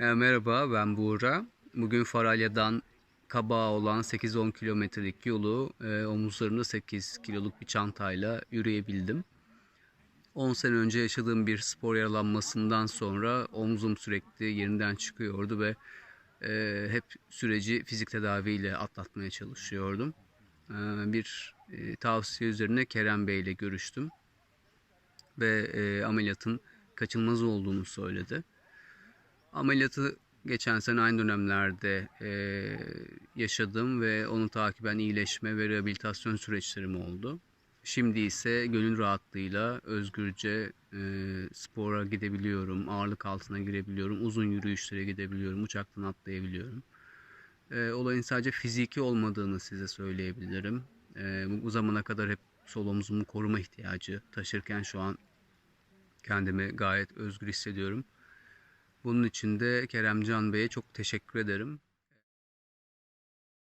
E, merhaba ben Buğra. Bugün Faralya'dan Kabağa olan 8-10 kilometrelik yolu e, omuzlarında 8 kiloluk bir çantayla yürüyebildim. 10 sene önce yaşadığım bir spor yaralanmasından sonra omzum sürekli yerinden çıkıyordu ve e, hep süreci fizik tedaviyle atlatmaya çalışıyordum. E, bir tavsiye üzerine Kerem Bey ile görüştüm ve ameliyatın kaçınılmaz olduğunu söyledi. Ameliyatı geçen sene aynı dönemlerde e, yaşadım ve onu takiben iyileşme ve rehabilitasyon süreçlerim oldu. Şimdi ise gönül rahatlığıyla özgürce e, spora gidebiliyorum, ağırlık altına girebiliyorum, uzun yürüyüşlere gidebiliyorum, uçaktan atlayabiliyorum. E, olayın sadece fiziki olmadığını size söyleyebilirim. E, bu, zamana kadar hep sol omzumu koruma ihtiyacı taşırken şu an kendimi gayet özgür hissediyorum. Bunun için de Keremcan Bey'e çok teşekkür ederim.